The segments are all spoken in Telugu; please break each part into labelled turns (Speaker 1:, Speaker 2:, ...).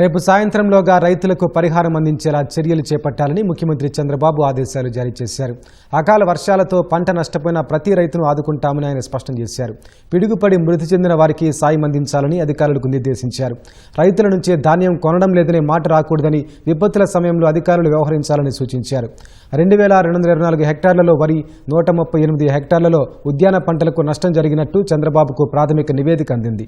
Speaker 1: రేపు సాయంత్రంలోగా రైతులకు పరిహారం అందించేలా చర్యలు చేపట్టాలని ముఖ్యమంత్రి చంద్రబాబు ఆదేశాలు జారీ చేశారు. అకాల వర్షాలతో పంట నష్టపోయిన ప్రతి రైతును ఆదుకుంటామని ఆయన స్పష్టం చేశారు. పిడుగుపడి మృతి చెందిన వారికి సాయం అందించాలని అధికారులకు నిర్దేశించారు. రైతుల నుంచే ధాన్యం కొనడం లేదనే మాట రాకూడదని విపత్తుల సమయంలో అధికారులు వ్యవహరించాలని సూచించారు. రెండు వేల రెండు వందల ఇరవై నాలుగు హెక్టార్లలో వరి నూట ముప్పై ఎనిమిది హెక్టార్లలో ఉద్యాన పంటలకు నష్టం జరిగినట్టు చంద్రబాబుకు ప్రాథమిక నివేదిక అందింది.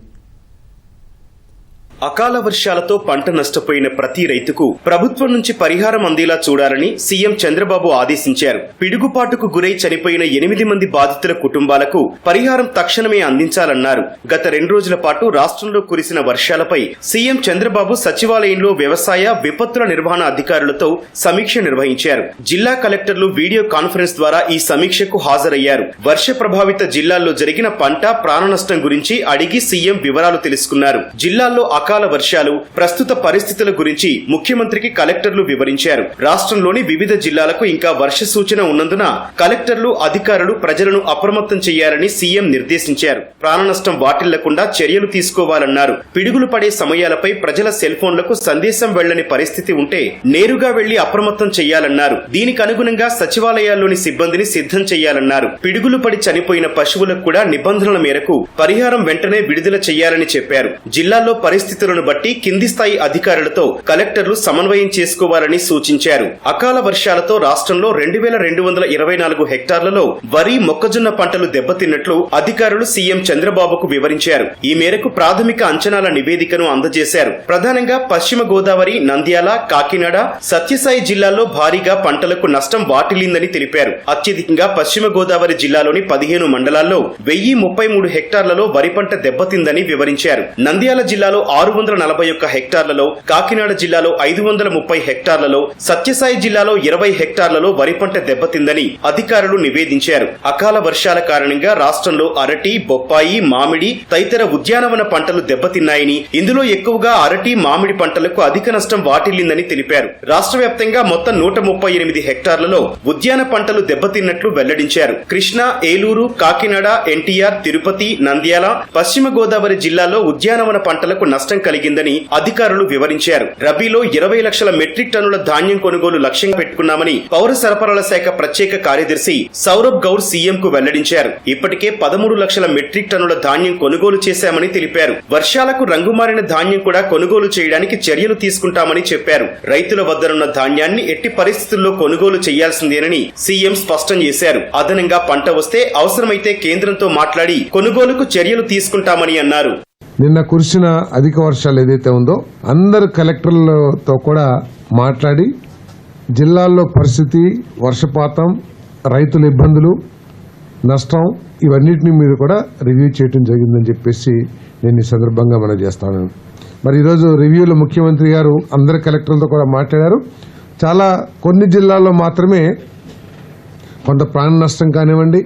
Speaker 2: అకాల వర్షాలతో పంట నష్టపోయిన ప్రతి రైతుకు ప్రభుత్వం నుంచి పరిహారం అందేలా చూడాలని సీఎం చంద్రబాబు ఆదేశించారు. పిడుగుపాటుకు గురై చనిపోయిన ఎనిమిది మంది బాధితుల కుటుంబాలకు పరిహారం తక్షణమే అందించాలన్నారు. గత రెండు రోజుల పాటు రాష్ట్రంలో కురిసిన వర్షాలపై సీఎం చంద్రబాబు సచివాలయంలో వ్యవసాయ విపత్తుల నిర్వహణ అధికారులతో సమీక్ష నిర్వహించారు. జిల్లా కలెక్టర్లు వీడియో కాన్ఫరెన్స్ ద్వారా ఈ సమీక్షకు హాజరయ్యారు. వర్ష ప్రభావిత జిల్లాల్లో జరిగిన పంట ప్రాణ నష్టం గురించి అడిగి సీఎం వివరాలు తెలుసుకున్నారు. జిల్లాల్లో అకాల వర్షాలు ప్రస్తుత పరిస్థితుల గురించి ముఖ్యమంత్రికి కలెక్టర్లు వివరించారు. రాష్ట్రంలోని వివిధ జిల్లాలకు ఇంకా వర్ష సూచన ఉన్నందున కలెక్టర్లు అధికారులు ప్రజలను అప్రమత్తం చేయాలని సీఎం నిర్దేశించారు. ప్రాణ నష్టం వాటిల్లకుండా చర్యలు తీసుకోవాలన్నారు. పిడుగులు పడే సమయాలపై ప్రజల సెల్ ఫోన్లకు సందేశం వెళ్ళని పరిస్థితి ఉంటే నేరుగా వెళ్ళి అప్రమత్తం చేయాలన్నారు. దీనికి అనుగుణంగా సచివాలయాల్లోని సిబ్బందిని సిద్ధం చేయాలన్నారు. పిడుగులు పడి చనిపోయిన పశువులకు కూడా నిబంధనల మేరకు పరిహారం వెంటనే విడుదల చేయాలని చెప్పారు. జిల్లాల్లో పరిస్థితులను బట్టి కింది స్థాయి అధికారులతో కలెక్టర్లు సమన్వయం చేసుకోవాలని సూచించారు. అకాల వర్షాలతో రాష్ట్రంలో రెండు వేల రెండు వందల ఇరవై నాలుగు హెక్టార్లలో వరి మొక్కజొన్న పంటలు దెబ్బతిన్నట్లు అధికారులు సీఎం చంద్రబాబుకు వివరించారు. ఈ మేరకు ప్రాథమిక అంచనాల నివేదికను అందజేశారు. ప్రధానంగా పశ్చిమ గోదావరి నంద్యాల కాకినాడ సత్యసాయి జిల్లాల్లో భారీగా పంటలకు నష్టం వాటిల్లిందని తెలిపారు. అత్యధికంగా పశ్చిమ గోదావరి జిల్లాలోని పదిహేను మండలాల్లో వెయ్యి ముప్పై మూడు హెక్టార్లలో వరి పంట దెబ్బతిందని వివరించారు. నంద్యాల జిల్లాలో ఆరు వందల నలభై ఒక్క హెక్టార్లలో కాకినాడ జిల్లాలో ఐదు వందల ముప్పై హెక్టార్లలో సత్యసాయి జిల్లాలో ఇరవై హెక్టార్లలో వరి పంట దెబ్బతిందని అధికారులు నివేదించారు. అకాల వర్షాల కారణంగా రాష్ట్రంలో అరటి బొప్పాయి మామిడి తదితర ఉద్యానవన పంటలు దెబ్బతిన్నాయని ఇందులో ఎక్కువగా అరటి మామిడి పంటలకు అధిక నష్టం వాటిల్లిందని తెలిపారు. రాష్ట్ర వ్యాప్తంగా మొత్తం నూట ముప్పై ఎనిమిది హెక్టార్లలో ఉద్యాన పంటలు దెబ్బతిన్నట్లు వెల్లడించారు. కృష్ణా ఏలూరు కాకినాడ ఎన్టీఆర్ తిరుపతి నంద్యాల పశ్చిమ గోదావరి జిల్లాలో ఉద్యానవన పంటలకు నష్టం కలిగిందని అధికారులు వివరించారు. రబీలో ఇరవై లక్షల మెట్రిక్ టన్నుల ధాన్యం కొనుగోలు లక్ష్యంగా పెట్టుకున్నామని పౌర సరఫరాల శాఖ ప్రత్యేక కార్యదర్శి సౌరభ్ గౌర్ సీఎం కు వెల్లడించారు. ఇప్పటికే పదమూడు లక్షల మెట్రిక్ టన్నుల ధాన్యం కొనుగోలు చేశామని తెలిపారు. వర్షాలకు రంగుమారిన ధాన్యం కూడా కొనుగోలు చేయడానికి చర్యలు తీసుకుంటామని చెప్పారు. రైతుల వద్దనున్న ధాన్యాన్ని ఎట్టి పరిస్థితుల్లో కొనుగోలు చేయాల్సిందేనని సీఎం స్పష్టం చేశారు. అదనంగా పంట వస్తే అవసరమైతే కేంద్రంతో మాట్లాడి కొనుగోలుకు చర్యలు తీసుకుంటామని అన్నారు.
Speaker 3: నిన్న కురిసిన అధిక వర్షాలు ఏదైతే ఉందో అందరు కలెక్టర్లతో కూడా మాట్లాడి జిల్లాల్లో పరిస్థితి వర్షపాతం రైతుల ఇబ్బందులు నష్టం ఇవన్నిటిని మీద కూడా రివ్యూ చేయడం జరిగిందని చెప్పేసి నేను ఈ సందర్భంగా మనం చేస్తాను. మరి ఈరోజు రివ్యూలో ముఖ్యమంత్రి గారు అందరి కలెక్టర్లతో కూడా మాట్లాడారు. చాలా కొన్ని జిల్లాల్లో మాత్రమే కొంత ప్రాణ నష్టం కానివ్వండి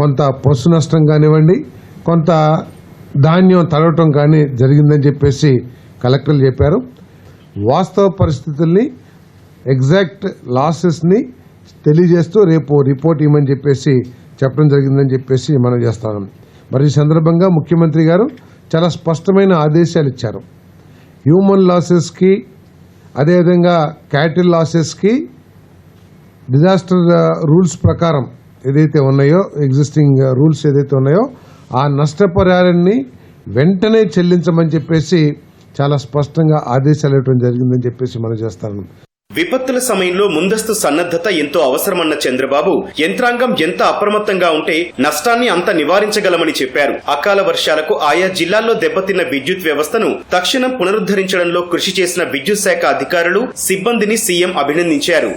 Speaker 3: కొంత పశు నష్టం కానివ్వండి కొంత ధాన్యం తడవటం కానీ జరిగిందని చెప్పేసి కలెక్టర్లు చెప్పారు. వాస్తవ పరిస్థితుల్ని ఎగ్జాక్ట్ లాసెస్ని తెలియజేస్తూ రేపు రిపోర్ట్ ఇవ్వమని చెప్పేసి చెప్పడం జరిగిందని చెప్పేసి మనం చేస్తాను మరి ఈ సందర్భంగా ముఖ్యమంత్రి గారు చాలా స్పష్టమైన ఆదేశాలు ఇచ్చారు. హ్యూమన్ లాసెస్కి అదేవిధంగా క్యాటిల్ లాసెస్కి డిజాస్టర్ రూల్స్ ప్రకారం ఏదైతే ఉన్నాయో ఎగ్జిస్టింగ్ రూల్స్ ఏదైతే ఉన్నాయో ఆ నష్టపరిహారాన్ని వెంటనే చెల్లించమని చెప్పేసి చాలా స్పష్టంగా ఆదేశాలు ఇవ్వడం జరిగిందని చెప్పేసి మనం చేస్తాను.
Speaker 2: విపత్తుల సమయంలో ముందస్తు సన్నద్ధత ఎంతో అవసరమన్న చంద్రబాబు యంత్రాంగం ఎంత అప్రమత్తంగా ఉంటే నష్టాన్ని అంత నివారించగలమని చెప్పారు. అకాల వర్షాలకు ఆయా జిల్లాల్లో దెబ్బతిన్న విద్యుత్ వ్యవస్థను తక్షణం పునరుద్ధరించడంలో కృషి చేసిన విద్యుత్ శాఖ అధికారులు సిబ్బందిని సీఎం అభినందించారు.